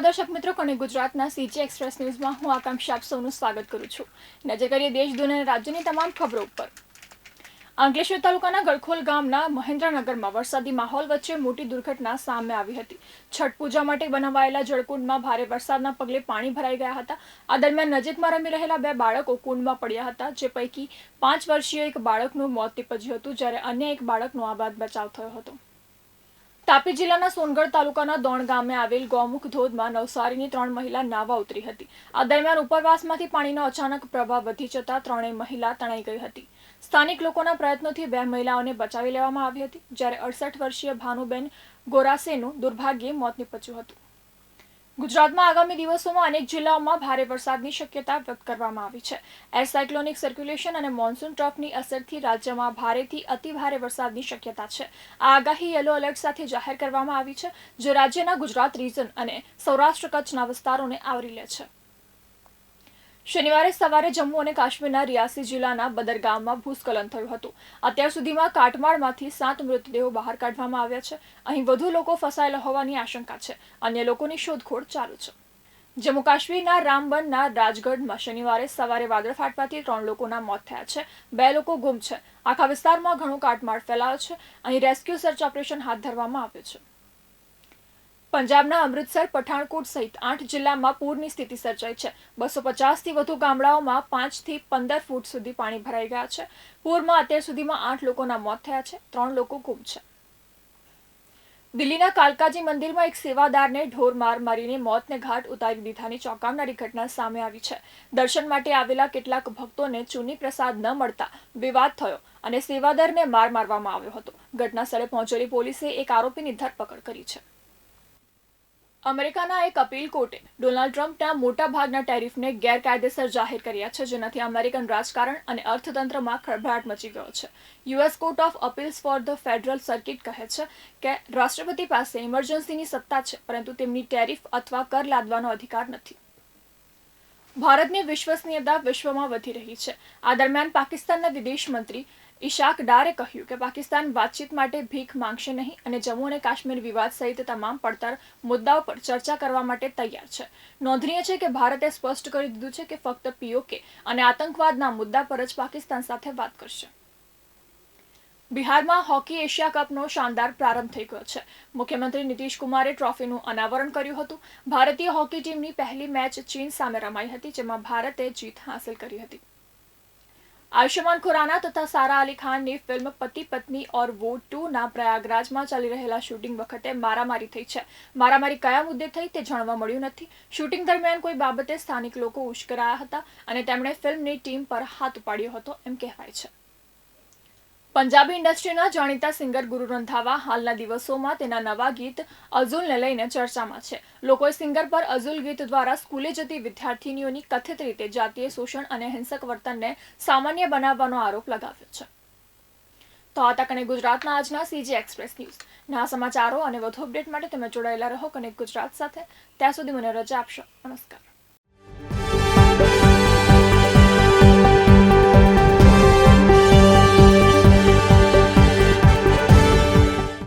નમસ્કાર દર્શક મિત્રો અને ગુજરાતના સીજી એક્સપ્રેસ ન્યૂઝમાં હું આકાંક્ષા આપ સૌનું સ્વાગત કરું છું. નજર કરીએ દેશ, દુનિયા રાજ્યની તમામ ખબરો ઉપર. અંકલેશ્વર તાલુકાના ગળખોલ ગામના મહેન્દ્રનગરમાં વરસાદી માહોલ વચ્ચે મોટી દુર્ઘટના સામે આવી હતી. છઠ પૂજા માટે બનાવાયેલા જળકુંડમાં ભારે વરસાદના પગલે પાણી ભરાઈ ગયા હતા. આ દરમિયાન નજીકમાં રમી રહેલા બે બાળકો કુંડમાં પડ્યા હતા, જે પૈકી પાંચ વર્ષીય એક બાળકનું મોત નીપજ્યું હતું, જ્યારે અન્ય એક બાળકનો આબાદ બચાવ થયો હતો. તાપી જિલ્લાના સોનગઢ તાલુકાના દોણ ગામે આવેલ ગૌમુખ ધોધમાં નવસારીની ત્રણ મહિલા નાવા ઉતરી હતી. આ દરમિયાન ઉપરવાસમાંથી પાણીનો અચાનક પ્રવાહ વધી જતા ત્રણેય મહિલા તણાઈ ગઈ હતી. સ્થાનિક લોકોના પ્રયત્નોથી બે મહિલાઓને બચાવી લેવામાં આવી હતી, જ્યારે અડસઠ વર્ષીય ભાનુબેન ગોરાસેનું દુર્ભાગ્યે મોત નીપજ્યું હતું. ગુજરાતમાં આગામી દિવસોમાં અનેક જિલ્લાઓમાં ભારે વરસાદની શક્યતા વ્યક્ત કરવામાં આવી છે. એર સાયક્લોનિક સર્ક્યુલેશન અને મોન્સૂન ટ્રફની અસરથી રાજ્યમાં ભારેથી અતિ ભારે વરસાદની શક્યતા છે. આ આગાહી યલો એલર્ટ સાથે જાહેર કરવામાં આવી છે, જે રાજ્યના ગુજરાત રીજન અને સૌરાષ્ટ્ર કચ્છના વિસ્તારોને આવરી લે છે. શનિવારે સવારે જમ્મુ અને કાશ્મીરના રિયાસી જિલ્લાના બદરગામમાં ભૂસ્ખલન થયું હતું. અત્યાર સુધીમાં કાટમાળમાંથી સાત મૃતદેહો બહાર કાઢવામાં આવ્યા છે. અહીં વધુ લોકો ફસાયેલા હોવાની આશંકા છે. અન્ય લોકોની શોધખોળ ચાલુ છે. જમ્મુ કાશ્મીરના રામબનના રાજગઢમાં શનિવારે સવારે વાદળ ફાટવાથી ત્રણ લોકોના મોત થયા છે. બે લોકો ગુમ છે. આખા વિસ્તારમાં ઘણો કાટમાળ ફેલાયો છે. અહીં રેસ્ક્યુ સર્ચ ઓપરેશન હાથ ધરવામાં આવ્યું છે. પંજાબના અમૃતસર, પઠાણકોટ સહિત આઠ જિલ્લામાં પૂરની સ્થિતિ સર્જાઈ છે. બસો પચાસથી વધુ ગામડાઓમાં પાંચથી પંદર ફૂટ સુધી પાણી ભરાઈ ગયા છે. પૂરમાં અત્યાર સુધીમાં આઠ લોકોના મોત થયા છે. ત્રણ લોકો ગુમ છે. દિલ્હીના કાલકાજી મંદિરમાં એક સેવાદારને ઢોર માર મારીને મોતને ઘાટ ઉતારી દીધાની ચોંકાવનારી ઘટના સામે આવી છે. દર્શન માટે આવેલા કેટલાક ભક્તોને ચૂની પ્રસાદ ન મળતા વિવાદ થયો અને સેવાદારને માર મારવામાં આવ્યો હતો. ઘટના સ્થળે પહોંચેલી પોલીસે એક આરોપીની ધરપકડ કરી છે. અમેરિકાના એક અપીલ કોર્ટે ડોનાલ્ડ ટ્રમ્પના મોટા ભાગના ટેરિફને ગેરકાયદેસર જાહેર કર્યા છે, જેનાથી અમેરિકન રાજકારણ અને અર્થતંત્રમાં ખળભળાટ મચી ગયો છે. US court of appeals for the federal circuit કહે છે કે, રાષ્ટ્રપતિ પાસે ઇમરજન્સીની સત્તા છે, પરંતુ તેમની ટેરિફ અથવા કર લાદવાનો અધિકાર નથી. ભારતની વિશ્વસનીયતા વિશ્વમાં વધી રહી છે. આ દરમિયાન પાકિસ્તાનના વિદેશ મંત્રી ઇશાક ડારે કહ્યું કે પાકિસ્તાન વાતચીત માટે ભીખ માંગશે નહીં અને જમ્મુ અને કાશ્મીર વિવાદ સહિત તમામ પડતર મુદ્દાઓ પર ચર્ચા કરવા માટે તૈયાર છે. નોંધનીય છે કે ભારતે સ્પષ્ટ કરી દીધું છે કે ફક્ત પીઓકે અને આતંકવાદના મુદ્દા પર જ પાકિસ્તાન સાથે વાત કરશે. બિહારમાં હોકી એશિયા કપનો શાનદાર પ્રારંભ થઈ ગયો છે. મુખ્યમંત્રી નીતિશ કુમારે ટ્રોફીનું અનાવરણ કર્યું હતું. ભારતીય હોકી ટીમની પહેલી મેચ ચીન સામે રમાઈ હતી, જેમાં ભારતે જીત હાંસલ કરી હતી. આયુષ્યમાન ખુરાના તથા સારા અલી ખાનની ફિલ્મ પતિ પત્ની ઓર વો ટુના પ્રયાગરાજમાં ચાલી રહેલા શૂટિંગ વખતે મારામારી થઈ છે. મારામારી કયા મુદ્દે થઈ તે જાણવા મળ્યું નથી. શૂટિંગ દરમિયાન કોઈ બાબતે સ્થાનિક લોકો ઉશ્કરાયા હતા અને તેમણે ફિલ્મની ટીમ પર હાથ ઉપાડ્યો હતો, એમ કહેવાય છે. પંજાબી ઇન્ડસ્ટ્રીના જાણીતા સિંગર ગુરુ રંધાવા હાલના દિવસોમાં તેના નવા ગીત અઝુલને લઈને ચર્ચામાં છે. લોકોએ સિંગર પર અઝુલ ગીત દ્વારા સ્કૂલે જતી વિદ્યાર્થીનીઓની કથિત રીતે જાતીય શોષણ અને હિંસક વર્તનને સામાન્ય બનાવવાનો આરોપ લગાવ્યો છે. તો આ તક અને ગુજરાતના આજના સીજી એક્સપ્રેસ ન્યૂઝ. ના સમાચારો અને વધુ અપડેટ માટે તમે જોડાયેલા રહો કનેક્ટ ગુજરાત સાથે. ત્યાં સુધી મને રજા આપશો. નમસ્કાર.